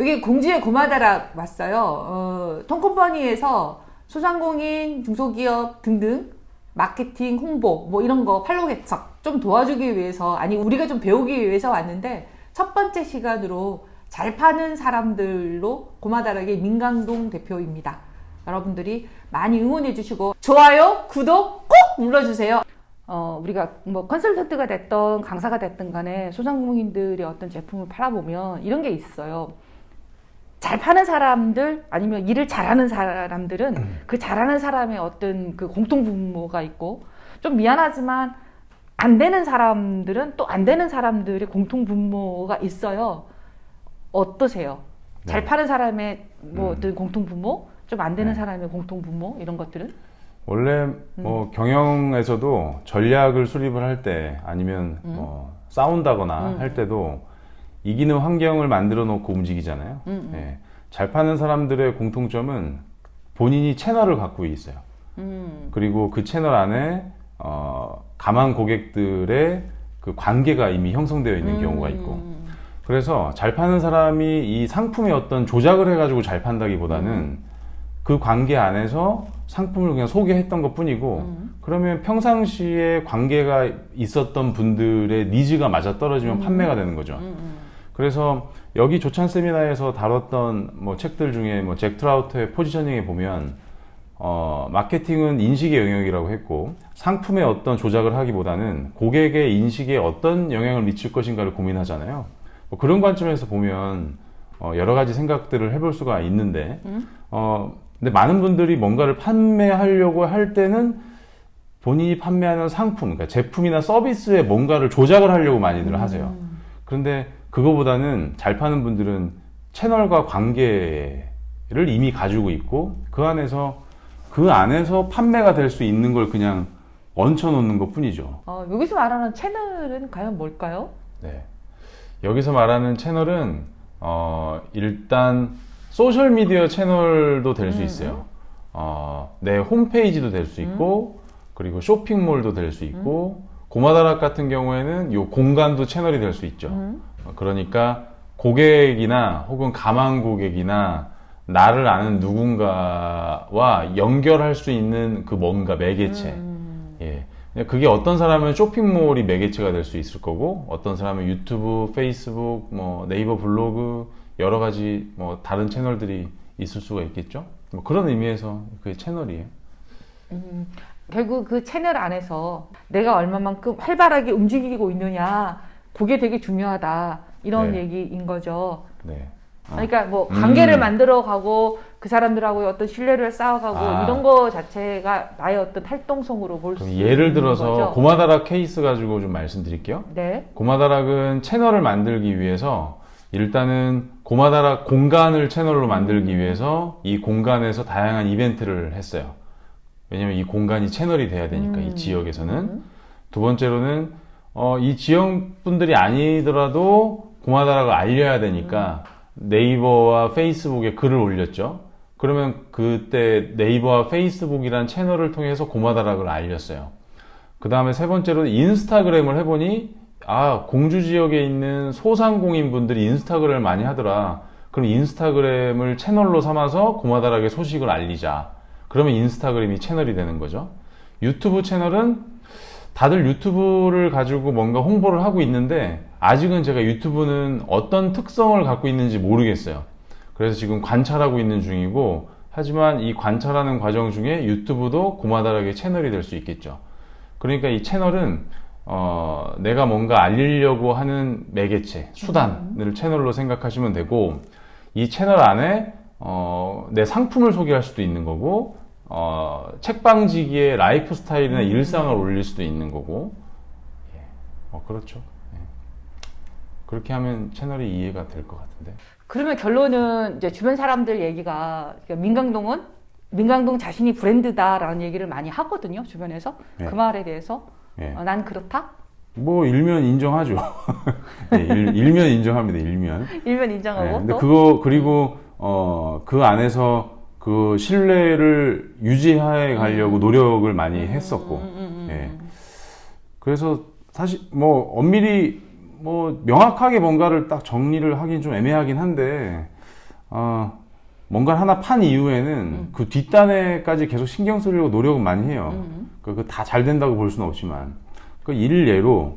여기 공주의 고마다라 왔어요. 어, 통컴퍼니에서 소상공인, 중소기업 등등 마케팅, 홍보 뭐 이런 거 팔로우 개척 좀 도와주기 위해서 아니 우리가 좀 배우기 위해서 왔는데 첫 번째 시간으로 잘 파는 사람들로 고마다락의 민강동 대표입니다. 여러분들이 많이 응원해 주시고 좋아요, 구독 꼭 눌러주세요. 어, 우리가 뭐 컨설턴트가 됐던 강사가 됐든 간에 소상공인들이 어떤 제품을 팔아보면 이런 게 있어요. 잘 파는 사람들 아니면 일을 잘하는 사람들은 그 잘하는 사람의 어떤 그 공통 분모가 있고 좀 미안하지만 안 되는 사람들은 또 안 되는 사람들의 공통 분모가 있어요. 어떠세요? 잘 네. 파는 사람의 뭐 음. 어떤 공통 분모, 좀 안 되는 네. 사람의 공통 분모 이런 것들은 원래 음. 뭐 경영에서도 전략을 수립을 할 때 아니면 음. 뭐 싸운다거나 음. 할 때도 이기는 환경을 만들어 놓고 움직이잖아요. 음, 음. 예. 잘 파는 사람들의 공통점은 본인이 채널을 갖고 있어요. 음, 그리고 그 채널 안에 어, 가만 고객들의 그 관계가 이미 형성되어 있는 음. 경우가 있고 그래서 잘 파는 사람이 이 상품의 어떤 조작을 해가지고 잘 판다기보다는 음. 그 관계 안에서 상품을 그냥 소개했던 것 뿐이고 음. 그러면 평상시에 관계가 있었던 분들의 니즈가 맞아 떨어지면 판매가 되는 거죠. 음, 음. 그래서 여기 조찬 세미나에서 다뤘던 뭐 책들 중에 뭐 잭 트라우트의 포지셔닝에 보면 어, 마케팅은 인식의 영역이라고 했고 상품의 어떤 조작을 하기보다는 고객의 인식에 어떤 영향을 미칠 것인가를 고민하잖아요. 뭐 그런 관점에서 보면 어, 여러 가지 생각들을 해볼 수가 있는데 음. 어, 근데 많은 분들이 뭔가를 판매하려고 할 때는 본인이 판매하는 상품, 그러니까 제품이나 서비스에 뭔가를 조작을 하려고 많이들 하세요. 음. 그런데 그거보다는 잘 파는 분들은 채널과 관계를 이미 가지고 있고 그 안에서 그 안에서 판매가 될 수 있는 걸 그냥 얹혀 놓는 것 뿐이죠. 어, 여기서 말하는 채널은 과연 뭘까요? 네. 여기서 말하는 채널은 어, 일단 소셜 미디어 채널도 될수 음. 있어요. 어, 내 홈페이지도 될 수 있고 그리고 쇼핑몰도 될 수 있고 고마다락 같은 경우에는 요 공간도 채널이 될 수 있죠. 그러니까 고객이나 혹은 가망 고객이나 나를 아는 누군가와 연결할 수 있는 그 뭔가 매개체. 음. 예. 그게 어떤 사람은 쇼핑몰이 매개체가 될 수 있을 거고, 어떤 사람은 유튜브, 페이스북, 뭐 네이버 블로그, 여러 가지 뭐 다른 채널들이 있을 수가 있겠죠? 뭐 그런 의미에서 그게 채널이에요. 음, 결국 그 채널 안에서 내가 얼마만큼 활발하게 움직이고 있느냐, 그게 되게 중요하다. 이런 네. 얘기인 거죠. 네. 어. 그러니까 뭐 관계를 음. 만들어 가고 그 사람들하고의 어떤 신뢰를 쌓아가고 아. 이런 거 자체가 나의 어떤 활동성으로 볼 수 있는 예를 들어서 거죠. 고마다락 케이스 가지고 좀 말씀드릴게요. 네. 고마다락은 채널을 만들기 위해서 일단은 고마다락 공간을 채널로 만들기 위해서 이 공간에서 다양한 이벤트를 했어요. 왜냐면 이 공간이 채널이 돼야 되니까 이 음. 지역에서는 음. 두 번째로는 어, 이 지역 분들이 아니더라도 고마다락을 알려야 되니까 네이버와 페이스북에 글을 올렸죠. 그러면 그때 네이버와 페이스북이란 채널을 통해서 고마다락을 알렸어요. 그 다음에 세 번째로는 인스타그램을 해보니 아 공주 지역에 있는 소상공인 분들이 인스타그램을 많이 하더라. 그럼 인스타그램을 채널로 삼아서 고마다락의 소식을 알리자. 그러면 인스타그램이 채널이 되는 거죠. 유튜브 채널은 다들 유튜브를 가지고 뭔가 홍보를 하고 있는데 아직은 제가 유튜브는 어떤 특성을 갖고 있는지 모르겠어요. 그래서 지금 관찰하고 있는 중이고 하지만 이 관찰하는 과정 중에 유튜브도 고마다락의 채널이 될 수 있겠죠. 그러니까 이 채널은 어, 내가 뭔가 알리려고 하는 매개체, 수단을 채널로 생각하시면 되고 이 채널 안에 어, 내 상품을 소개할 수도 있는 거고 어, 책방지기의 라이프 스타일이나 일상을 올릴 수도 있는 거고 예. 어, 그렇죠. 예. 그렇게 하면 채널이 이해가 될 것 같은데. 그러면 결론은 이제 주변 사람들 얘기가 그러니까 민강동은 민강동 자신이 브랜드다라는 얘기를 많이 하거든요 주변에서 네. 그 말에 대해서 예. 어, 난 그렇다 뭐 일면 인정하죠. 예, 일, 일면 인정합니다. 일면. 일면 예, 인정하고 근데 또 그거 그리고 어, 그 안에서 그 신뢰를 유지해 가려고 노력을 많이 했었고. 음, 음, 음, 예. 음. 그래서 사실 뭐 엄밀히 뭐 명확하게 뭔가를 딱 정리를 하긴 좀 애매하긴 한데 어, 뭔가 하나 판 이후에는 그 뒷단에까지 계속 신경 쓰려고 노력은 많이 해요. 음. 그다잘 된다고 볼 수는 없지만 그 일례로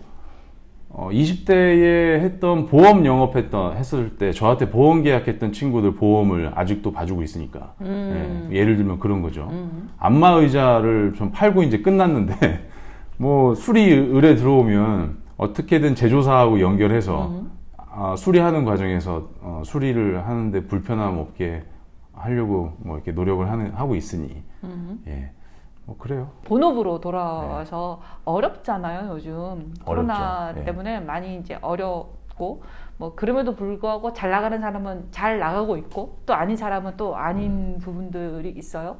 어, 20대에 했던 보험 영업했던 했을 때 저한테 보험 계약했던 친구들 보험을 아직도 봐주고 있으니까 음. 예, 예를 들면 그런 거죠. 음. 안마 의자를 좀 팔고 이제 끝났는데 뭐 수리 의뢰 들어오면 어떻게든 제조사하고 연결해서 음. 아, 수리하는 과정에서 어, 수리를 하는데 불편함 없게 하려고 뭐 이렇게 노력을 하는 하고 있으니 음. 예. 뭐 그래요. 본업으로 돌아와서 어렵잖아요 요즘 코로나 어렵죠. 예. 때문에 많이 이제 어렵고 뭐 그럼에도 불구하고 잘 나가는 사람은 잘 나가고 있고 또 아닌 사람은 또 아닌 부분들이 있어요.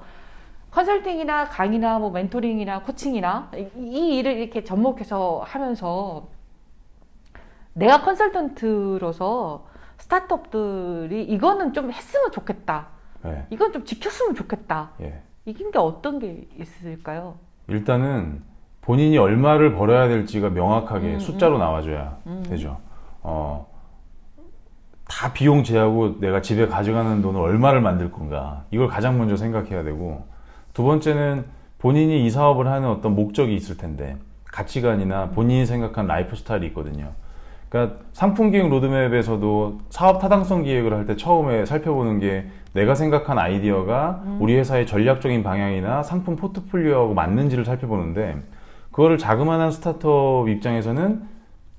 컨설팅이나 강의나 뭐 멘토링이나 코칭이나 이, 이 일을 이렇게 접목해서 하면서 내가 컨설턴트로서 스타트업들이 이거는 좀 했으면 좋겠다. 예. 이건 좀 지켰으면 좋겠다. 예. 이긴 게 어떤 게 있을까요? 일단은 본인이 얼마를 벌어야 될지가 명확하게 음, 숫자로 나와줘야 음. 되죠. 어, 다 비용 제하고 내가 집에 가져가는 돈을 얼마를 만들 건가. 이걸 가장 먼저 생각해야 되고, 두 번째는 본인이 이 사업을 하는 어떤 목적이 있을 텐데, 가치관이나 본인이 생각한 라이프 스타일이 있거든요. 그러니까 상품 기획 로드맵에서도 사업 타당성 기획을 할 때 처음에 살펴보는 게 내가 생각한 아이디어가 우리 회사의 전략적인 방향이나 상품 포트폴리오하고 맞는지를 살펴보는데 그거를 자그마한 스타트업 입장에서는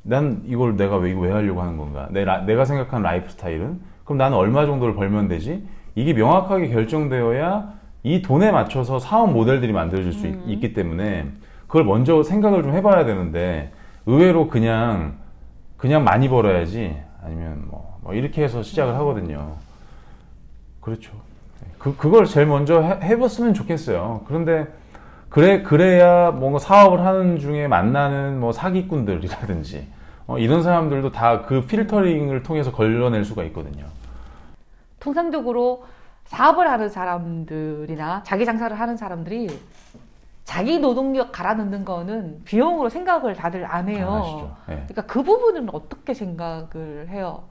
난 이걸 내가 왜, 왜 하려고 하는 건가? 내, 라- 내가 생각한 라이프 스타일은? 그럼 나는 얼마 정도를 벌면 되지? 이게 명확하게 결정되어야 이 돈에 맞춰서 사업 모델들이 만들어질 수 있, 기 때문에 그걸 먼저 생각을 좀 해봐야 되는데 의외로 그냥 그냥 많이 벌어야지 아니면 뭐, 뭐 이렇게 해서 시작을 하거든요. 그렇죠. 그, 그걸 제일 먼저 해, 해봤으면 좋겠어요. 그런데 그래 그래야 뭔가 사업을 하는 중에 만나는 뭐 사기꾼들이라든지 어, 이런 사람들도 다 그 필터링을 통해서 걸러낼 수가 있거든요. 통상적으로 사업을 하는 사람들이나 자기 장사를 하는 사람들이 자기 노동력 갈아 넣는 거는 비용으로 생각을 다들 안 해요. 안 하시죠. 예. 그러니까 그 부분은 어떻게 생각을 해요?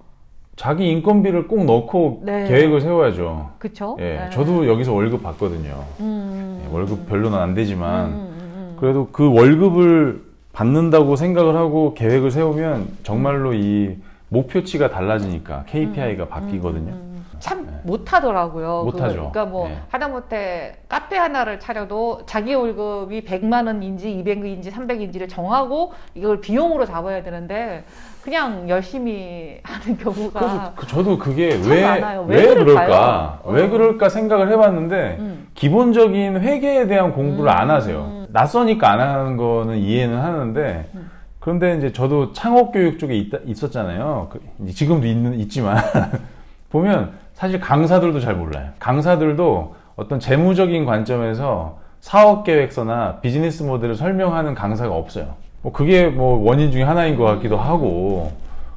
자기 인건비를 꼭 넣고 네. 계획을 세워야죠. 그쵸? 예, 네. 저도 여기서 월급 받거든요. 음, 예, 월급 별로는 안 음, 되지만 음, 음. 그래도 그 월급을 받는다고 생각을 하고 계획을 세우면 정말로 이 목표치가 달라지니까 KPI가 바뀌거든요. 음, 참 못하더라고요. 못하죠. 그거. 그러니까 뭐 네. 하다못해 카페 하나를 차려도 자기 월급이 100만 원인지 200인지 300인지를 정하고 이걸 비용으로 잡아야 되는데 그냥 열심히 하는 경우가 그래서 그- 저도 그게 참 왜, 많아요. 왜 왜? 그럴까? 어. 왜 그럴까 생각을 해봤는데 음. 기본적인 회계에 대한 공부를 음. 안 하세요. 낯서니까 안 하는 거는 이해는 하는데 음. 그런데 이제 저도 창업 교육 쪽에 있, 있었잖아요. 그- 지금도 있는, 있지만 보면 사실 강사들도 잘 몰라요. 강사들도 어떤 재무적인 관점에서 사업 계획서나 비즈니스 모델을 설명하는 강사가 없어요. 뭐 그게 뭐 원인 중에 하나인 것 같기도 하고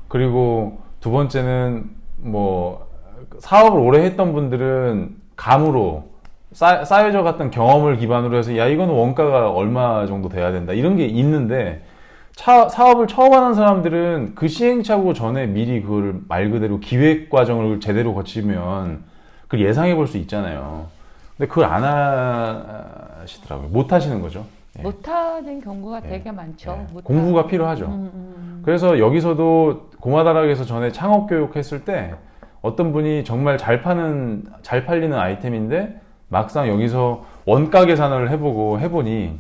그리고 두 번째는 뭐 사업을 오래 했던 분들은 감으로 쌓- 쌓여져 갔던 경험을 기반으로 해서 야 이거는 원가가 얼마 정도 돼야 된다 이런 게 있는데 차- 사업을 처음 하는 사람들은 그 시행착오 전에 미리 그걸 말 그대로 기획 과정을 제대로 거치면 그걸 예상해 볼 수 있잖아요. 근데 그걸 안 하시더라고요. 못 하시는 거죠. 예. 못 하는 경우가 예. 되게 많죠. 예. 공부가 필요하죠. 음, 음. 그래서 여기서도 고마다락에서 전에 창업 교육 했을 때 어떤 분이 정말 잘 파는 잘 팔리는 아이템인데 막상 여기서 원가 계산을 해보고 해보니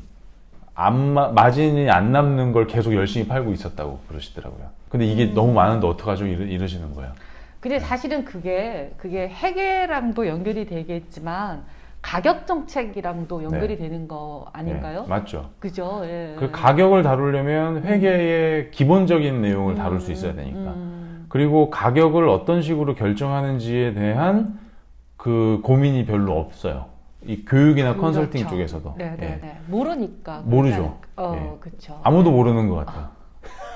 안 마, 마진이 안 남는 걸 계속 열심히 팔고 있었다고 그러시더라고요. 근데 이게 음. 너무 많은데 어떡하죠? 이러, 이러시는 거예요. 근데 사실은 그게 그게 회계랑도 연결이 되겠지만 가격 정책이랑도 연결이 되는 거 아닌가요? 예, 맞죠. 그죠? 예. 그 가격을 다루려면 회계의 기본적인 내용을 다룰 수 있어야 되니까. 음, 그리고 가격을 어떤 식으로 결정하는지에 대한 그 고민이 별로 없어요. 이 교육이나 그렇죠. 컨설팅 쪽에서도. 네, 네, 예. 네. 모르니까. 모르죠. 어, 예. 그렇죠. 아무도 모르는 것 같아요.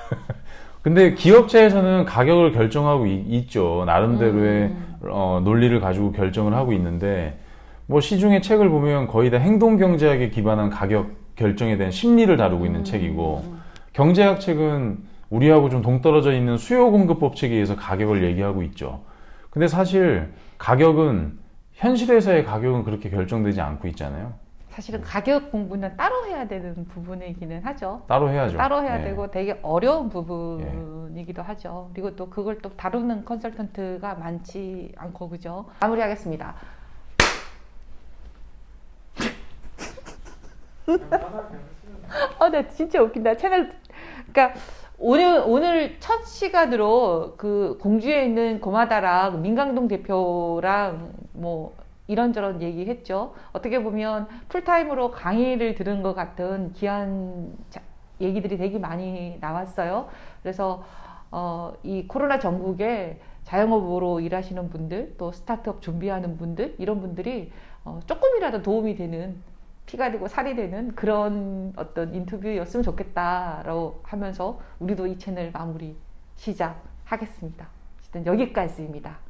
근데 기업체에서는 가격을 결정하고 있, 죠 나름대로의 음. 어, 논리를 가지고 결정을 하고 있는데 뭐 시중의 책을 보면 거의 다 행동 경제학에 기반한 가격 결정에 대한 심리를 다루고 있는 음, 책이고 음. 경제학 책은 우리하고 좀 동떨어져 있는 수요 공급 법칙에 의해서 가격을 얘기하고 있죠. 근데 사실 가격은 현실에서의 가격은 그렇게 결정되지 않고 있잖아요. 사실은 가격 공부는 따로 해야 되는 부분이기는 하죠. 따로 해야죠. 따로 해야 예. 되고 되게 어려운 부분이기도 하죠. 그리고 또 그걸 또 다루는 컨설턴트가 많지 않고 그죠. 마무리하겠습니다. 아, 나 진짜 웃긴다. 채널 그러니까 오늘 오늘 첫 시간으로 그 공주에 있는 고마다랑 민강동 대표랑 뭐 이런저런 얘기했죠. 어떻게 보면 풀타임으로 강의를 들은 것 같은 귀한 자- 얘기들이 되게 많이 나왔어요. 그래서 어, 이 코로나 전국에 자영업으로 일하시는 분들, 또 스타트업 준비하는 분들, 이런 분들이 어, 조금이라도 도움이 되는 피가 되고 살이 되는 그런 어떤 인터뷰였으면 좋겠다라고 하면서 우리도 이 채널 마무리 시작하겠습니다. 어쨌든 여기까지입니다.